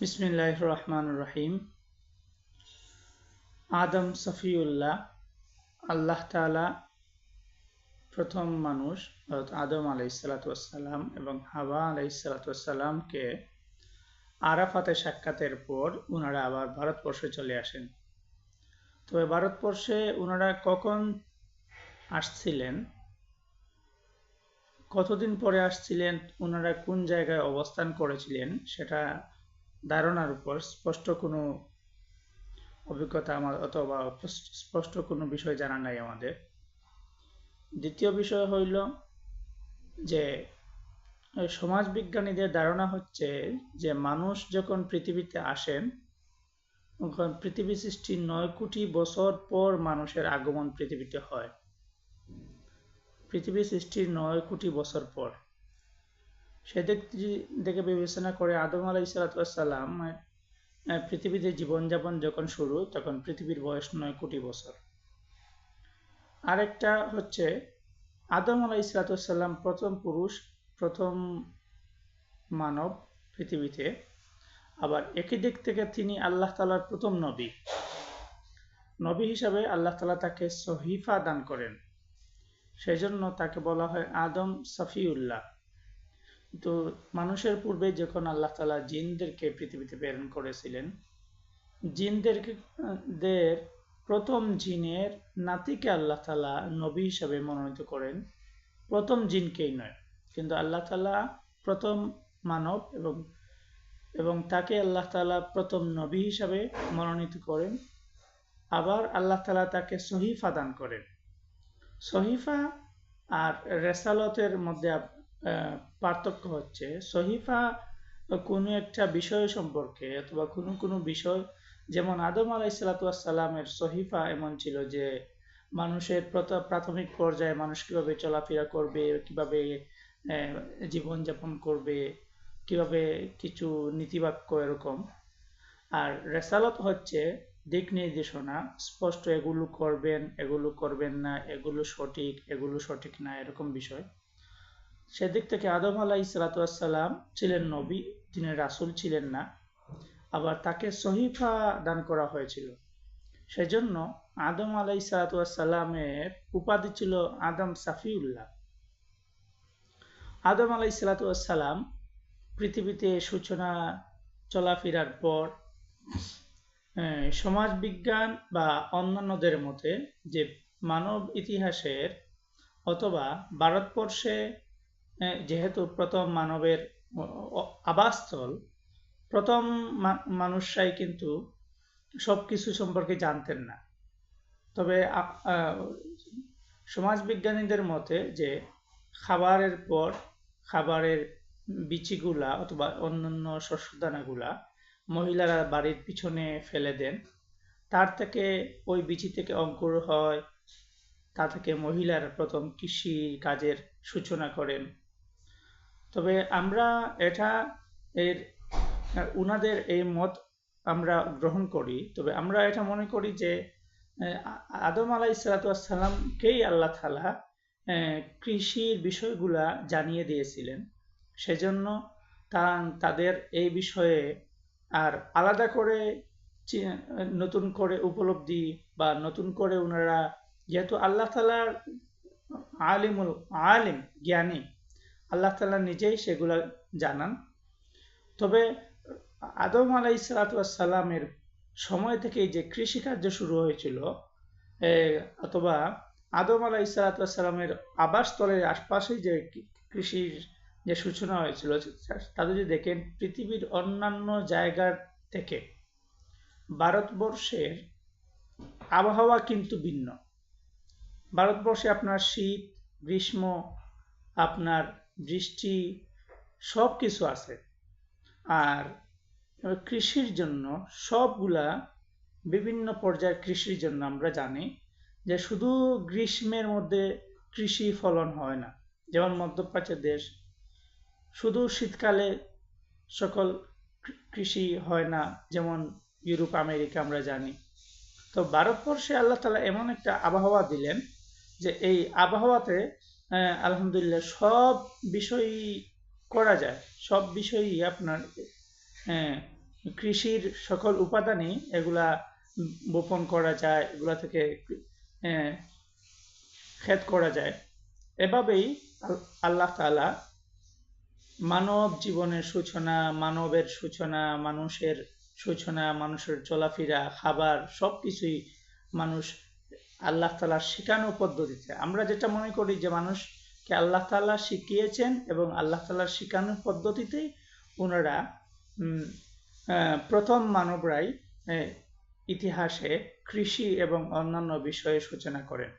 বিসমিল্লাহ রহমান রহিম আদম সফিউল্লাহ, আল্লাহ তালা প্রথম মানুষ আদম আলাইসালাতাম এবং হাওয়া আলাইসালাতামকে আরাফাতে সাক্ষাতের পর ওনারা আবার ভারতবর্ষে চলে আসেন। তবে ভারতবর্ষে ওনারা কখন আসছিলেন, কতদিন পরে আসছিলেন ওনারা কোন জায়গায় অবস্থান করেছিলেন, সেটা ধারণার উপর স্পষ্ট কোনো অভিজ্ঞতা আমার অথবা স্পষ্ট কোনো বিষয় জানা নাই আমাদের। দ্বিতীয় বিষয় হইল যে, সমাজবিজ্ঞানীদের ধারণা হচ্ছে যে, মানুষ যখন পৃথিবীতে আসেন, তখন পৃথিবী সৃষ্টির নয় কোটি বছর পর মানুষের আগমন পৃথিবীতে হয়। পৃথিবী সৃষ্টির নয় কোটি বছর পর। সেদিক থেকে বিবেচনা করে আদম আলাই সালাতাম পৃথিবীতে জীবনযাপন যখন শুরু, তখন পৃথিবীর বয়স নয় কোটি বছর। আরেকটা হচ্ছে, আদম আলাই সালাতাম প্রথম পুরুষ, প্রথম মানব পৃথিবীতে। আবার একই দিক থেকে তিনি আল্লাহ তালার প্রথম নবী। নবী হিসাবে আল্লাহ তালা তাকে সহিফা দান করেন। সেই জন্য তাকে বলা হয় আদম সফিউল্লাহ। তো মানুষের পূর্বে যখন আল্লাহ তালা জিনদেরকে পৃথিবীতে প্রেরণ করেছিলেন, জিনদেরকে, দের প্রথম জিনের নাতিকে আল্লাহ তালা নবী হিসাবে মনোনীত করেন। প্রথম জিনকেই নয়, কিন্তু আল্লাহ তালা প্রথম মানব এবং এবং তাকে আল্লাহ তালা প্রথম নবী হিসাবে মনোনীত করেন। আবার আল্লাহ তালা তাকে সহিফা দান করেন। সহিফা আর রেসালতের মধ্যে পার্থক্য হচ্ছে, সহিফা কোনো একটা বিষয় সম্পর্কে অথবা কোনো কোনো বিষয়, যেমন আদম আলাইসালাতামের সহিফা এমন ছিল যে মানুষের প্রাথমিক পর্যায়ে মানুষ কীভাবে চলাফেরা করবে, কীভাবে জীবনযাপন করবে, কীভাবে কিছু নীতিবাক্য এরকম। আর রেসালত হচ্ছে দিক নির্দেশনা, স্পষ্ট এগুলো করবেন এগুলো করবেন না, এগুলো সঠিক এগুলো সঠিক না, এরকম বিষয়। সেদিক থেকে আদম আলাহ ইসালাতাম ছিলেন নবী, তিনি রাসুল ছিলেন না। আবার তাকে সহিফা দান করা হয়েছিল। সেজন্য আদম আলাই সালাতামের উপাধি ছিল আদম সাফিউল্লাহ। আদম আলাই সালাতাম পৃথিবীতে সূচনা, চলাফেরার পর সমাজ বিজ্ঞান বা অন্যান্যদের মতে যে মানব ইতিহাসের অথবা ভারতবর্ষে যেহেতু প্রথম মানবের আবাসস্থল, প্রথম মানুষরাই কিন্তু সব কিছু সম্পর্কে জানতেন না। তবে সমাজবিজ্ঞানীদের মতে যে খাবারের পর খাবারের বিচিগুলা অথবা অন্যান্য শস্যদানাগুলা মহিলারা বাড়ির পিছনে ফেলে দেন, তার থেকে ওই বিচি থেকে অঙ্কুর হয়, তা থেকে মহিলারা প্রথম কৃষি কাজের সূচনা করেন। তবে আমরা এটা এর, উনাদের এই মত আমরা গ্রহণ করি। তবে আমরা এটা মনে করি যে আদম আলাহ সালাতামকেই আল্লাহ তালা কৃষির বিষয়গুলা জানিয়ে দিয়েছিলেন। সেজন্য তা, তাদের এই বিষয়ে আর আলাদা করে নতুন করে উপলব্ধি বা নতুন করে ওনারা যেহেতু আল্লাহ তালার আলিমুল, আলিম, জ্ঞানী আল্লাহ তালা নিজেই সেগুলা জানান। তবে আদম আলাই সালাতামের সময় থেকেই যে কৃষিকার্য শুরু হয়েছিল অথবা আদম আলাই সালাতামের আবাসস্থলের আশপাশেই যে কৃষির যে সূচনা হয়েছিল তাদের যদি দেখেন পৃথিবীর অন্যান্য জায়গার থেকে ভারতবর্ষের আবহাওয়া কিন্তু ভিন্ন। ভারতবর্ষে আপনার শীত, গ্রীষ্ম, আপনার বৃষ্টি সব কিছু আছে। আর কৃষির জন্য সবগুলা বিভিন্ন পর্যায়ের কৃষির জন্য আমরা জানি যে শুধু গ্রীষ্মের মধ্যে কৃষি ফলন হয় না। যেমন মধ্যপ্রাচ্যের দেশ, শুধু শীতকালে সকল কৃষি হয় না, যেমন ইউরোপ, আমেরিকা আমরা জানি। তো ভারতবর্ষে আল্লাহ তালা এমন একটা আবহাওয়া দিলেন যে এই আবহাওয়াতে আলহামদুলিল্লাহ, সব বিষয়ই করা যায়। সব বিষয়ই আপনার কৃষির সকল উপাদানই এগুলা বপন করা যায়, এগুলা থেকে ক্ষেত করা যায়। এভাবেই আল্লাহ তালা মানব জীবনের সূচনা, মানবের সূচনা, মানুষের সূচনা, মানুষের চলাফেরা, খাবার সব কিছুই মানুষ আল্লাহ তালার শিখানো পদ্ধতিতে। আমরা যেটা মনে করি যে মানুষকে আল্লাহ তালা শিখিয়েছেন এবং আল্লাহ তালার শিখানো পদ্ধতিতেই ওনারা প্রথম মানবরাই ইতিহাসে কৃষি এবং অন্যান্য বিষয়ে সূচনা করেন।